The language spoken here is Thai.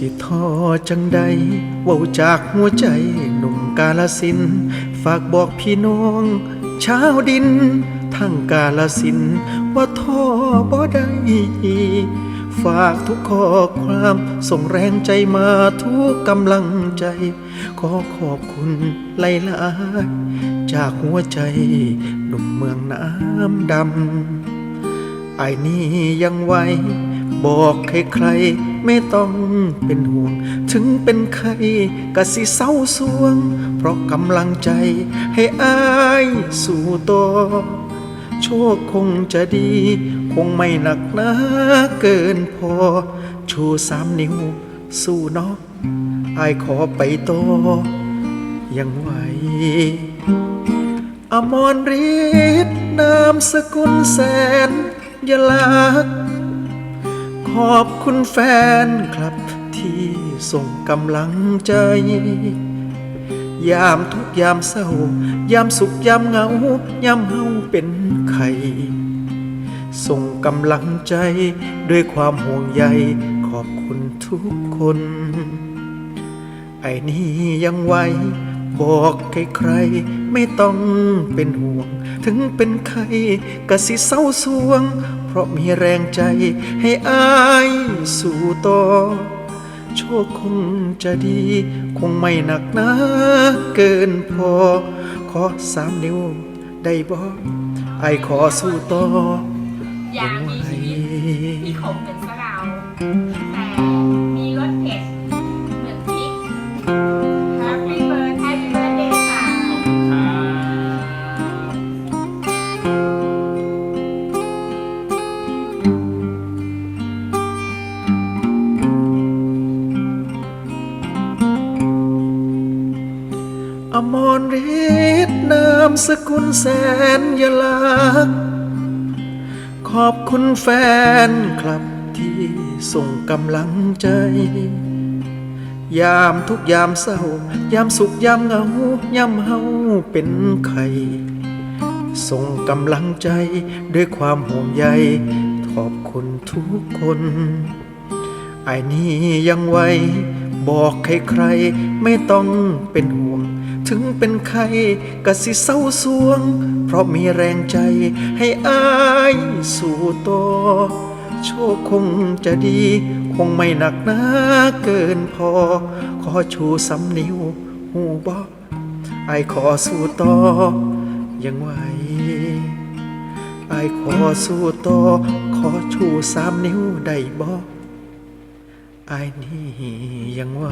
สิท้อจังใดเว้าจากหัวใจหนุ่มกาลสิน ฝากบอกพี่น้องชาวดิน ทั้งกาลสิน ว่าท้อบ่ได้ฝากทุกข้อความส่งแรงใจมาทุกกำลังใจ ขอขอบคุณหลายจากหัวใจหนุ่มเมืองน้ำดำไอ้นี่ยังไหว บอกใครๆไม่ต้องเป็นห่วง ถึงเป็นใครก็สิเศร้าสวง เพราะกำลังใจให้อายสู่ต่อโชคคงจะดี คงไม่หนักหนาเกินพอ ชูสามนิ้ว สู้เนาะอายขอไปต่อยังไหวอมรฤทธิ์นามสกุลแสนยลักษ์ อบคุณแฟนครับที่ส่งกำลังใจ ยามทุกยามเศร้า ยามสุขยามเหงา ยามเฮาเป็นไข้ส่งกำลังใจด้วยความห่วงใยขอบคุณทุกคน ไอ้นี่ยังไหว บอกใครๆไม่ต้องเป็นห่วง ถึงเป็นใครก็สิเศร้าสวง เพราะมีแรงใจให้อายสู่ต่อโชคคงจะดี คงไม่หนักหนาเกินพอ ขอสามนิ้วได้บอกไอขอสู้ต่ออยากมีชีวิตที่ขมเหมือนสะเราแต่ มรฤทธิ์นามสกุลแสนยลักษณ์ขอบคุณแฟนครับที่ส่งกำลังใจ ยามทุกยามเศร้า ยามสุขยามเหงายามเฮาเป็นไข้ส่งกำลังใจด้วยความห่วงใยขอบคุณทุกคนไอ้นี่ยังไวบอกใครๆไม่ต้องเป็นห่วง ถึงเป็นใครก็สิเศร้าสวง เพราะมีแรงใจให้อายสู่ตอโชคคงจะดี คงไม่หนักหนาเกินพอ ขอชูสำนิ้วหูบอกไอขอสู้ต่อยังไหวไอขอสู้ต่อ ขอชูสามนิ้วได้บอกไอนี่ยังไหว